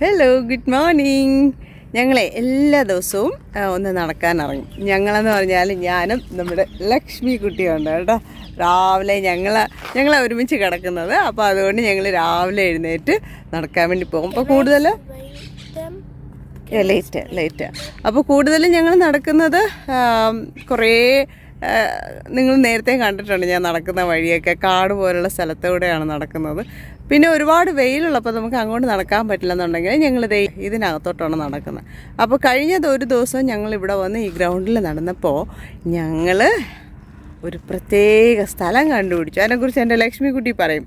Hello good morning ഞങ്ങളെ എല്ലാ ദിവസവും ഒന്ന് നടക്കാൻ ഇറങ്ങും. ഞങ്ങളെന്ന് പറഞ്ഞാൽ ഞാനും നമ്മുടെ ലക്ഷ്മി കുട്ടിയുണ്ട് കേട്ടോ. രാവിലെ ഞങ്ങൾ ഞങ്ങളെ ഒരുമിച്ച് കിടക്കുന്നത്. അപ്പോൾ അതുകൊണ്ട് ഞങ്ങൾ രാവിലെ എഴുന്നേറ്റ് നടക്കാൻ വേണ്ടി പോകും. അപ്പോൾ കൂടുതൽ ലേറ്റ് ലേറ്റ്. അപ്പോൾ കൂടുതലും ഞങ്ങൾ നടക്കുന്നത് കുറേ നിങ്ങൾ നേരത്തെ കണ്ടിട്ടുണ്ട് ഞാൻ നടക്കുന്ന വഴിയൊക്കെ കാട് പോലുള്ള സ്ഥലത്തൂടെയാണ് നടക്കുന്നത്. പിന്നെ ഒരുപാട് വെയിലുള്ളപ്പോൾ നമുക്ക് അങ്ങോട്ട് നടക്കാൻ പറ്റില്ലെന്നുണ്ടെങ്കിൽ ഞങ്ങൾ ദേ ഇതിനകത്തോട്ടാണ് നടക്കുന്നത്. അപ്പോൾ കഴിഞ്ഞത് ഒരു ദിവസം ഞങ്ങൾ ഇവിടെ വന്ന് ഈ ഗ്രൗണ്ടിൽ നടന്നപ്പോൾ ഞങ്ങൾ ഒരു പ്രത്യേക സ്ഥലം കണ്ടുപിടിച്ചു. അതിനെക്കുറിച്ച് എന്റെ ലക്ഷ്മി കുട്ടി പറയും.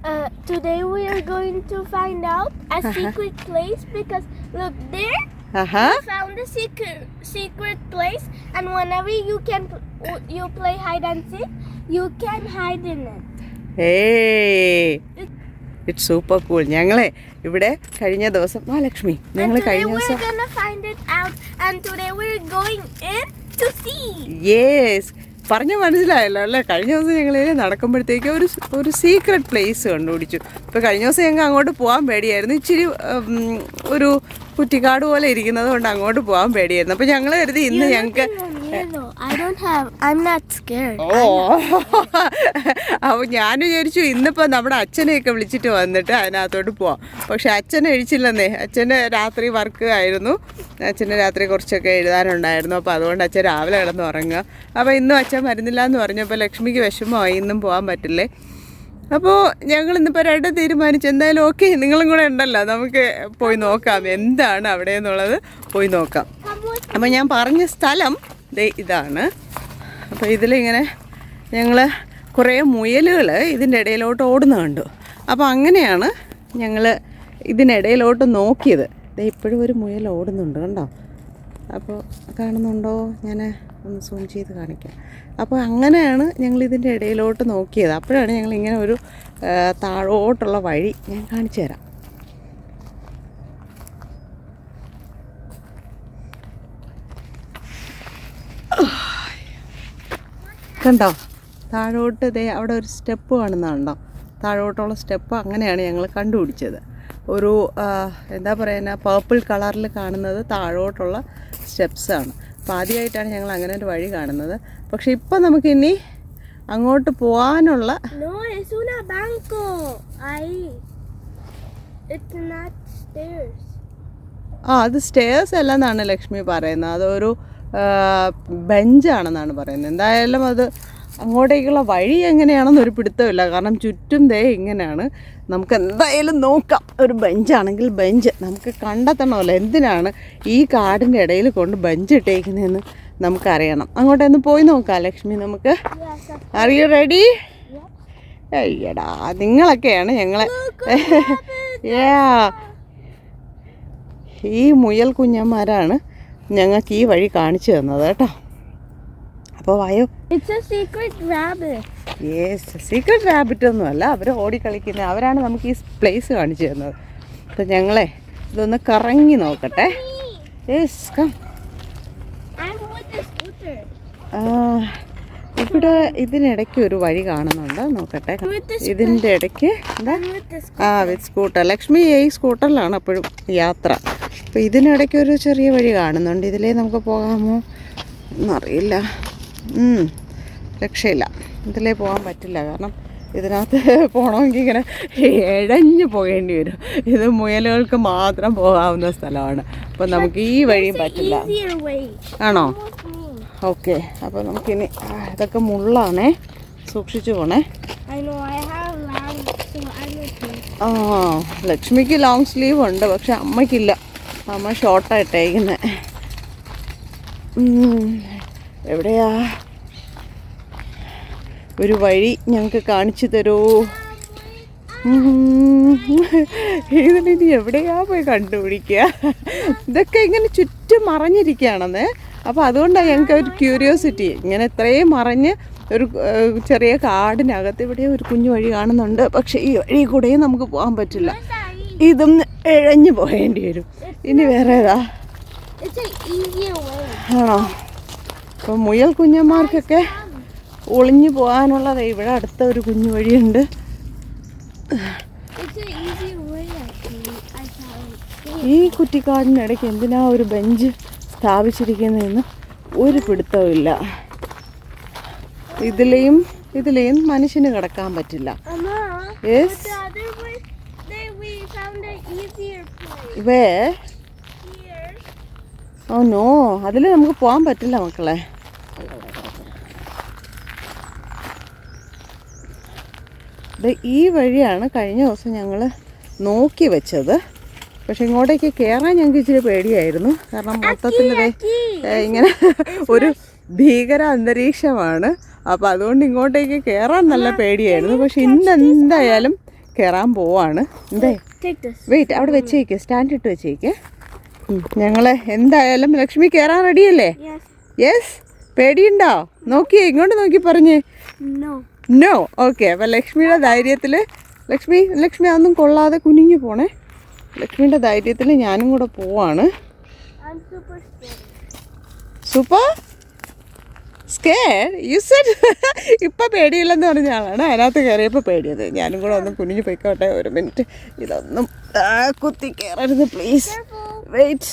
Uh, today we are going to find out a secret place because look there ആഹാ we found a secret secret place and whenever you can you play hide and seek you can hide in it. Hey it's super cool ഞങ്ങളെ ഇവിടെ കഴിഞ്ഞ ദിവസം ആ Lakshmi And ഞങ്ങൾ today കഴിഞ്ഞ we're ദിവസം gonna find it out and today we're going in to see. Yes പറഞ്ഞ മനസ്സിലായല്ലോ അല്ലേ? കഴിഞ്ഞ ദിവസം ഞങ്ങൾ നടക്കുമ്പോഴത്തേക്ക് ഒരു ഒരു സീക്രട്ട് പ്ലേസ് കണ്ടുപിടിച്ചു. ഇപ്പോൾ കഴിഞ്ഞ ദിവസം ഞങ്ങൾ അങ്ങോട്ട് പോകാൻ പേടിയായിരുന്നു. ഇച്ചിരി ഒരു കുറ്റിക്കാട് പോലെ ഇരിക്കുന്നത് കൊണ്ട് അങ്ങോട്ട് പോകാൻ പേടിയായിരുന്നു. അപ്പൊ ഞങ്ങൾ കരുതി ഇന്ന് ഞങ്ങൾക്ക് അപ്പൊ ഞാൻ വിചാരിച്ചു ഇന്നിപ്പോ നമ്മുടെ അച്ഛനെയൊക്കെ വിളിച്ചിട്ട് വന്നിട്ട് അതിനകത്തോട്ട് പോവാം. പക്ഷെ അച്ഛൻ എഴിച്ചില്ലെന്നേ അച്ഛന് രാത്രി വർക്ക് ആയിരുന്നു. അച്ഛന് രാത്രി കുറച്ചൊക്കെ എഴുതാനുണ്ടായിരുന്നു. അപ്പോൾ അതുകൊണ്ട് അച്ഛൻ രാവിലെ കിടന്ന് ഉറങ്ങുക അപ്പോൾ ഇന്നും അച്ഛൻ വരുന്നില്ല എന്ന് പറഞ്ഞപ്പോൾ ലക്ഷ്മിക്ക് വിഷമമായി. ഇന്നും പോകാൻ പറ്റില്ലേ? അപ്പോൾ ഞങ്ങൾ ഇന്നിപ്പോൾ രണ്ട് തീരുമാനിച്ചു. എന്തായാലും ഓക്കെ നിങ്ങളും കൂടെ ഉണ്ടല്ലോ. നമുക്ക് പോയി നോക്കാം. എന്താണ് അവിടെ എന്നുള്ളത് പോയി നോക്കാം. അപ്പോൾ ഞാൻ പറഞ്ഞ സ്ഥലം ദേ ഇതാണ്. അപ്പോൾ ഇതിലിങ്ങനെ ഞങ്ങൾ കുറേ മുയലുകൾ ഇതിന്റെ ഇടയിലോട്ട് ഓടുന്ന കണ്ടു. അപ്പോൾ അങ്ങനെയാണ് ഞങ്ങൾ ഇതിനിടയിലോട്ട് നോക്കിയത്. ഇപ്പോഴും ഒരു മുയൽ ഓടുന്നുണ്ട് കണ്ടോ? അപ്പോൾ കാണുന്നുണ്ടോ? ഞാൻ ഒന്ന് സൂം ചെയ്ത് കാണിക്കാം. അപ്പോൾ അങ്ങനെയാണ് ഞങ്ങൾ ഇതിന്റെ ഇടയിലോട്ട് നോക്കിയത്. അപ്പോഴാണ് ഞങ്ങൾ ഇങ്ങനെ ഒരു താഴോട്ടുള്ള വഴി ഞാൻ കാണിച്ചു തരാം. കണ്ടോ? താഴോട്ട് ദേ അവിടെ ഒരു സ്റ്റെപ്പ് കാണുന്നുണ്ടോ താഴോട്ടുള്ള സ്റ്റെപ്പ് അങ്ങനെയാണ് ഞങ്ങൾ കണ്ടുപിടിച്ചത്. ഒരു എന്താ പറയുക പേർപ്പിൾ കളറിൽ കാണുന്നത് താഴോട്ടുള്ള സ്റ്റെപ്സാണ് അപ്പോൾ ആദ്യമായിട്ടാണ് ഞങ്ങൾ അങ്ങനെ ഒരു വഴി കാണുന്നത്. പക്ഷേ ഇപ്പം നമുക്കിനി അങ്ങോട്ട് പോകാനുള്ള ആ അത് സ്റ്റേഴ്സ് അല്ല എന്നാണ് ലക്ഷ്മി പറയുന്നത്. അതൊരു ബെഞ്ചാണെന്നാണ് പറയുന്നത്. എന്തായാലും അത് അങ്ങോട്ടേക്കുള്ള വഴി എങ്ങനെയാണെന്ന് ഒരു പിടുത്തമില്ല. കാരണം ചുറ്റും ദേ ഇങ്ങനെയാണ്. നമുക്ക് എന്തായാലും നോക്കാം. ഒരു ബെഞ്ചാണെങ്കിൽ ബെഞ്ച്. നമുക്ക് കണ്ടെത്തണമല്ലോ എന്തിനാണ് ഈ കാടിന്റെ ഇടയിൽ കൊണ്ട് ബെഞ്ച് ഇട്ടേക്കുന്നതെന്ന് നമുക്കറിയണം. അങ്ങോട്ടൊന്ന് പോയി നോക്കാം ലക്ഷ്മി നമുക്ക്. അറിയ റെഡി. അയ്യടാ നിങ്ങളൊക്കെയാണ് ഞങ്ങളെ. ഈ മുയൽ കുഞ്ഞന്മാരാണ് ഞങ്ങൾക്ക് ഈ വഴി കാണിച്ചു തന്നത് കേട്ടോ. അപ്പോൾ വായോ. യേസ് സീക്രട്ട് റാബിറ്റ് ഒന്നുമല്ല. അവർ ഓടിക്കളിക്കുന്നത് അവരാണ് നമുക്ക് ഈ പ്ലേസ് കാണിച്ചു തന്നത്. അപ്പം ഞങ്ങളെ ഇതൊന്ന് കറങ്ങി നോക്കട്ടെ. Yes come. ഇവിടെ ഇതിനിടയ്ക്ക് ഒരു വഴി കാണുന്നുണ്ട്. നോക്കട്ടെ. ഇതിന്റെ ഇടയ്ക്ക് എന്താ. ആ വിത്ത് സ്കൂട്ടർ ലക്ഷ്മി ഈ സ്കൂട്ടറിലാണ് എപ്പോഴും യാത്ര. അപ്പോൾ ഇതിനിടയ്ക്ക് ഒരു ചെറിയ വഴി കാണുന്നുണ്ട്. ഇതിലേ നമുക്ക് പോകാമോ? എന്നറിയില്ല രക്ഷയില്ല. ഇതിലേ പോകാൻ പറ്റില്ല. കാരണം ഇതിനകത്ത് പോകണമെങ്കിൽ ഇങ്ങനെ ഇഴഞ്ഞു പോകേണ്ടി വരും. ഇത് മുയലുകൾക്ക് മാത്രം പോകാവുന്ന സ്ഥലമാണ്. അപ്പം നമുക്ക് ഈ വഴിയും പറ്റില്ല. ആണോ? ഓക്കെ. അപ്പോൾ നമുക്കിനി ഇതൊക്കെ മുള്ളാണേ. സൂക്ഷിച്ചു പോണേ. ആ ലക്ഷ്മിക്ക് ലോങ് സ്ലീവ് ഉണ്ട് പക്ഷെ അമ്മയ്ക്കില്ല. അമ്മ ഷോർട്ടായിട്ടേക്കുന്നത് എവിടെയാ? ഒരു വഴി ഞങ്ങൾക്ക് കാണിച്ചു തരൂ. ഉം. ഇതിനി എവിടെയാ പോയി കണ്ടുപിടിക്കുക? ഇതൊക്കെ ഇങ്ങനെ ചുറ്റും മറഞ്ഞിരിക്കുകയാണെന്ന്. അപ്പോൾ അതുകൊണ്ടാണ് ഞങ്ങൾക്ക് ഒരു ക്യൂരിയോസിറ്റി ഇങ്ങനെ ഇത്രയും മറഞ്ഞ് ഒരു ചെറിയ കാടിനകത്ത് ഇവിടെ ഒരു കുഞ്ഞു വഴി കാണുന്നുണ്ട്. പക്ഷേ ഈ വഴി കൂടെയും നമുക്ക് പോകാൻ പറ്റില്ല. ഇതും ഇഴഞ്ഞു പോകേണ്ടി വരും. ഇനി വേറെ ഏതാ? ആണോ? അപ്പോൾ മുയൽ കുഞ്ഞന്മാർക്കൊക്കെ ഒളിഞ്ഞു പോകാനുള്ളത് ഇവിടെ അടുത്ത ഒരു കുഞ്ഞു വഴിയുണ്ട്. ഈ കുറ്റിക്കാടിനിടയ്ക്ക് എന്തിനാ ഒരു ബെഞ്ച് സ്ഥാപിച്ചിരിക്കുന്നതെന്ന് ഒരു പിടുത്തവുമില്ല ഇതിലെയും ഇതിലെയും മനുഷ്യന് കിടക്കാൻ പറ്റില്ല. വേ ഓ നോ അതിൽ നമുക്ക് പോകാൻ പറ്റില്ല മക്കളെ. ദേ ഈ വഴിയാണ് കഴിഞ്ഞ ദിവസം ഞങ്ങൾ നോക്കി വെച്ചത്. പക്ഷെ ഇങ്ങോട്ടേക്ക് കയറാൻ ഞങ്ങൾക്ക് ഇച്ചിരി പേടിയായിരുന്നു. കാരണം മൊത്തത്തിൽ ഇങ്ങനെ ഒരു ഭീകര അന്തരീക്ഷമാണ്. അപ്പോൾ അതുകൊണ്ട് ഇങ്ങോട്ടേക്ക് കയറാൻ നല്ല പേടിയായിരുന്നു. പക്ഷെ ഇന്ന് എന്തായാലും കയറാൻ പോവാണ്. എന്തേ വെയിറ്റ് അവിടെ വെച്ചേക്ക് സ്റ്റാൻഡ് ഇട്ട് വെച്ചേക്ക്. ഞങ്ങൾ എന്തായാലും ലക്ഷ്മി കയറാൻ റെഡിയല്ലേ. യെസ് പേടിയുണ്ടോ? നോക്കിയേ ഇങ്ങോട്ട് നോക്കി പറഞ്ഞേ. നോ ഓക്കെ അപ്പം ലക്ഷ്മിയുടെ ധൈര്യത്തിൽ ലക്ഷ്മി ലക്ഷ്മി അതൊന്നും കൊള്ളാതെ കുനിഞ്ഞു പോണേ. ലക്ഷ്മിയുടെ ധൈര്യത്തിൽ ഞാനും കൂടെ പോവാണ്. സൂപ്പർ സ്കേഡ് യു സെഡ് ഇപ്പം പേടിയില്ലെന്ന് പറഞ്ഞ ആളാണ്. അതിനകത്ത് കയറിയപ്പോൾ പേടിയത്. ഞാനും കൂടെ ഒന്ന് കുനിഞ്ഞു പോയിക്കോട്ടെ ഒരു മിനിറ്റ്. ഇതൊന്നും കുത്തി കയറരുത് പ്ലീസ് വെയിറ്റ്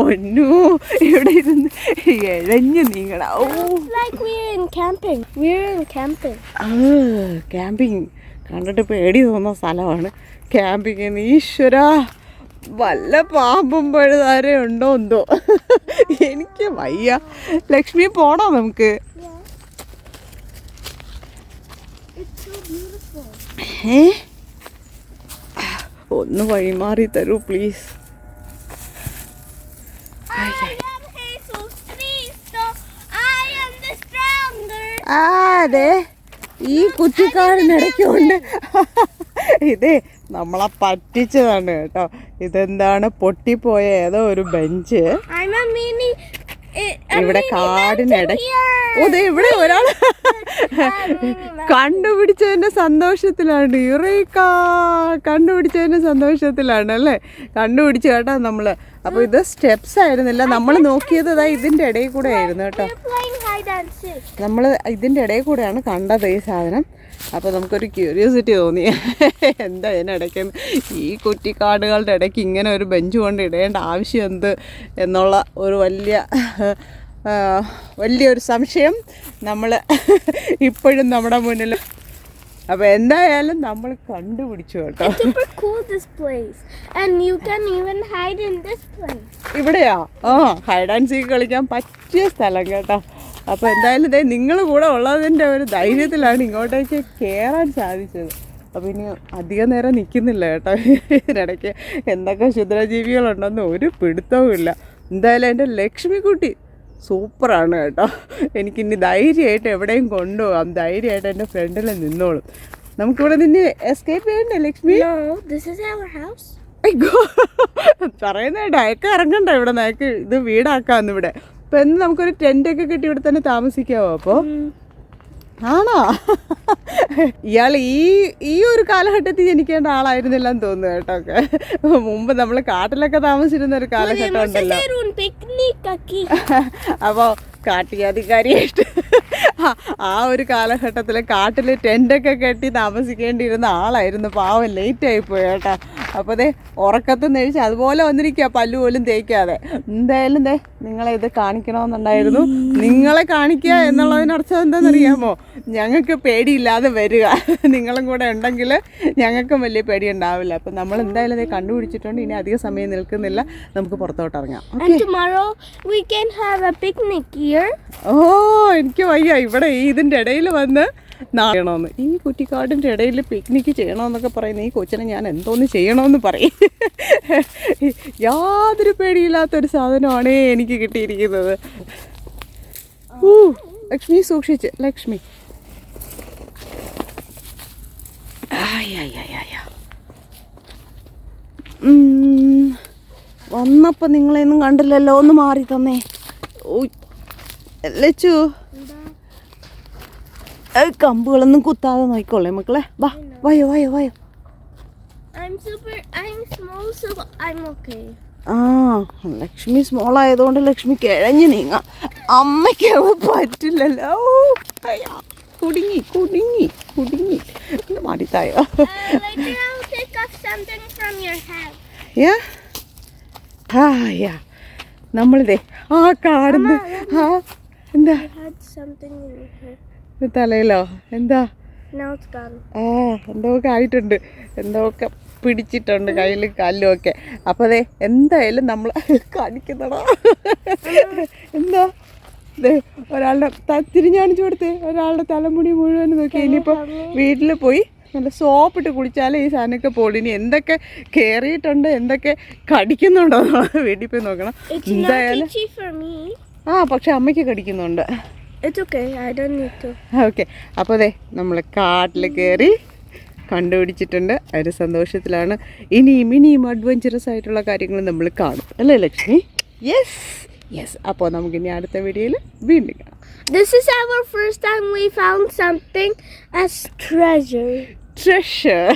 ഒന്നു ഇവിടെ ഇരുന്ന് എഴഞ്ഞു നീങ്ങണ. ഓ ക്യാമ്പിങ് കണ്ടിട്ട് പേടി തോന്നുന്ന സ്ഥലമാണ്. ക്യാമ്പിങ് ഈശ്വര. വല്ല പാമ്പും പഴുതാരെ ഉണ്ടോ എന്തോ. എനിക്ക് വയ്യ. ലക്ഷ്മി പോണോ നമുക്ക്. ഏ? ഒന്ന് വഴിമാറി തരൂ പ്ലീസ് ആ അതെ. ഈ കുറ്റിക്കാടിനിടയ്ക്കുണ്ട് ഇതേ നമ്മളെ പറ്റിച്ചതാണ് കേട്ടോ. ഇതെന്താണ് പൊട്ടിപ്പോയ ഏതോ ഒരു ബെഞ്ച്. ഇവിടെ കാടിനിട ഇവിടെ ഒരാൾ. കണ്ടുപിടിച്ചതിന്റെ സന്തോഷത്തിലാണ്. യുറേക്ക കണ്ടുപിടിച്ചതിന്റെ സന്തോഷത്തിലാണ് അല്ലേ? കണ്ടുപിടിച്ചു കേട്ടോ നമ്മൾ. അപ്പൊ ഇത് സ്റ്റെപ്സ് ആയിരുന്നില്ല. നമ്മൾ നോക്കിയത് ഇതിന്റെ ഇടയിൽ കൂടെ ആയിരുന്നു കേട്ടോ. നമ്മൾ ഇതിന്റെ ഇടയിൽ കൂടെയാണ് കണ്ടത് ഈ സാധനം. അപ്പോൾ നമുക്കൊരു ക്യൂരിയോസിറ്റി തോന്നി. എന്താ ഇതിനിടയ്ക്ക് ഈ കുറ്റിക്കാടുകളുടെ ഇടയ്ക്ക് ഇങ്ങനെ ഒരു ബെഞ്ച് കൊണ്ട് ഇടേണ്ട ആവശ്യം എന്ത് എന്നുള്ള ഒരു വലിയ വലിയൊരു സംശയം നമ്മൾ ഇപ്പോഴും നമ്മുടെ മുന്നിൽ അപ്പൊ എന്തായാലും നമ്മൾ കണ്ടുപിടിച്ചു കേട്ടോ. ഇവിടെയാ? ആ ഹൈഡ് ആൻഡ് സീക്ക് കളിക്കാൻ പറ്റിയ സ്ഥലം കേട്ടോ. അപ്പോൾ എന്തായാലും ഇതേ നിങ്ങൾ കൂടെ ഉള്ളതിന്റെ ഒരു ധൈര്യത്തിലാണ് ഇങ്ങോട്ടേക്ക് കയറാൻ സാധിച്ചത്. അപ്പോൾ ഇനി അധികം നേരം നിൽക്കുന്നില്ല കേട്ടോ. ഇതിനിടയ്ക്ക് എന്തൊക്കെ ക്ഷുദ്രജീവികളുണ്ടെന്ന് ഒരു പിടുത്തവും ഇല്ല. എന്തായാലും എന്റെ ലക്ഷ്മിക്കുട്ടി സൂപ്പറാണ് കേട്ടോ. എനിക്കിനി ധൈര്യമായിട്ട് എവിടെയും കൊണ്ടുപോകാം. ധൈര്യമായിട്ട് എന്റെ ഫ്രണ്ടിൽ നിന്നോളും. നമുക്കിവിടെ നിന്ന് എസ്കേപ്പ് ചെയ്യണ്ടേ ലക്ഷ്മി? പറയുന്ന അയക്ക ഇറങ്ങണ്ട ഇവിടെ. നയക്ക് ഇത് വീടാക്കാന്ന് ഇവിടെ. അപ്പൊ എന്ന് നമുക്കൊരു ടെന്റ് ഒക്കെ കെട്ടി ഇവിടെ തന്നെ താമസിക്കാവോ അപ്പോ? ആണോ? ഇയാൾ ഈ ഈ ഒരു കാലഘട്ടത്തിൽ ജനിക്കേണ്ട ആളായിരുന്നില്ല എന്ന് തോന്നുന്നു കേട്ടോ ഒക്കെ. മുമ്പ് നമ്മൾ കാട്ടിലൊക്കെ താമസിച്ചിരുന്ന ഒരു കാലഘട്ടം ഉണ്ടല്ലോ. അപ്പോൾ കാട്ടിയാധികാരിയായിട്ട് ആ- ഒരു കാലഘട്ടത്തിൽ കാട്ടിൽ ടെന്റൊക്കെ കെട്ടി താമസിക്കേണ്ടിയിരുന്ന ആളായിരുന്നു. പാവം ലേറ്റ് പോയി കേട്ടോ. അപ്പോൾ ദേ ഉറക്കത്ത് നെഴിച്ച് അതുപോലെ വന്നിരിക്കുക പല്ലു പോലും തേക്കാതെ. എന്തായാലും ദേ നിങ്ങളെ ഇത് കാണിക്കണമെന്നുണ്ടായിരുന്നു. നിങ്ങളെ കാണിക്കുക എന്നുള്ളതിനർത്ഥം എന്താണെന്നറിയാമോ? ഞങ്ങൾക്ക് പേടിയില്ലാതെ വരിക. നിങ്ങളും കൂടെ ഉണ്ടെങ്കിൽ ഞങ്ങൾക്കും വലിയ പേടി ഉണ്ടാവില്ല അപ്പം നമ്മൾ എന്തായാലും ഇത് കണ്ടുപിടിച്ചിട്ടുണ്ട്. ഇനി അധിക സമയം നിൽക്കുന്നില്ല. നമുക്ക് പുറത്തോട്ട് ഇറങ്ങാം. ഓ എനിക്ക് വയ്യ. ഇവിടെ ഈ ഇതിന്റെ ഇടയിൽ വന്ന് നാണോന്ന് ഈ കുറ്റിക്കാടിന്റെ ഇടയിൽ പിക്നിക്ക് ചെയ്യണമെന്നൊക്കെ പറയുന്ന ഈ കൊച്ചിനെ ഞാൻ എന്തോന്ന് ചെയ്യണമെന്ന് പറയും. യാതൊരു പേടിയില്ലാത്തൊരു സാധനമാണ് എനിക്ക് കിട്ടിയിരിക്കുന്നത്. ഊ ലക്ഷ്മി സൂക്ഷിച്ച് ലക്ഷ്മി. വന്നപ്പോൾ നിങ്ങളെയൊന്നും കണ്ടില്ലല്ലോ ഒന്ന് മാറി തന്നേ. ലച്ചു. കമ്പുകളൊന്നും കുത്താതെ നോക്കിക്കോളേ മക്കളെ. വാ വയോ വയോ വയോ. ആ ലക്ഷ്മി സ്മോൾ ആയതുകൊണ്ട് ലക്ഷ്മി കിഴഞ്ഞു നീങ്ങ. അമ്മയ്ക്ക് പറ്റില്ലല്ലോ. കുടുങ്ങി കുടുങ്ങി കുടുങ്ങി. ഒന്ന് മാറിത്തായോ Uh, യാ? ആ യാ. നമ്മളിതേ ആ കാടുന്ന് ആ എന്താ? തലയിലോ? എന്താ. ആ എന്തൊക്കെ ആയിട്ടുണ്ട്? എന്തൊക്കെ പിടിച്ചിട്ടുണ്ട് കയ്യിൽ കാലിലും ഒക്കെ അപ്പോൾ അതെ എന്തായാലും നമ്മൾ കാണിക്കുന്നടാ എന്താ? ഒരാളുടെ തിരിഞ്ഞാണിച്ചു കൊടുത്തേ. ഒരാളുടെ തലമുടി മുഴുവൻ നോക്കി. ഇനിയിപ്പോൾ വീട്ടിൽ പോയി നല്ല സോപ്പിട്ട് കുളിച്ചാലേ ഈ സാധനമൊക്കെ പോളി. ഇനി എന്തൊക്കെ കയറിയിട്ടുണ്ട് എന്തൊക്കെ കടിക്കുന്നുണ്ടോ? വീട്ടിൽ പോയി നോക്കണം. എന്തായാലും. ആ പക്ഷെ അമ്മയ്ക്ക് കടിക്കുന്നുണ്ട്. It's okay. I don't need to. Okay അപ്പോൾ അതെ നമ്മൾ കാട്ടിൽ കയറി കണ്ടുപിടിച്ചിട്ടുണ്ട് ഒരു സന്തോഷത്തിലാണ് ഇനിയും ഇനിയും അഡ്വഞ്ചറസ് ആയിട്ടുള്ള കാര്യങ്ങൾ നമ്മൾ കാണും അല്ലേ ലക്ഷ്മി യെസ് യെസ് അപ്പോൾ നമുക്കിനി അടുത്ത വീഡിയോയിൽ വീണ്ടും കാണാം This is our first time we found something as treasure. Treasure.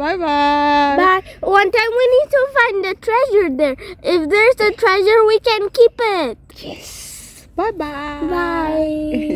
bye bye. Bye. one time we need to find the treasure there. If there's a treasure, we can keep it. Bye bye Bye.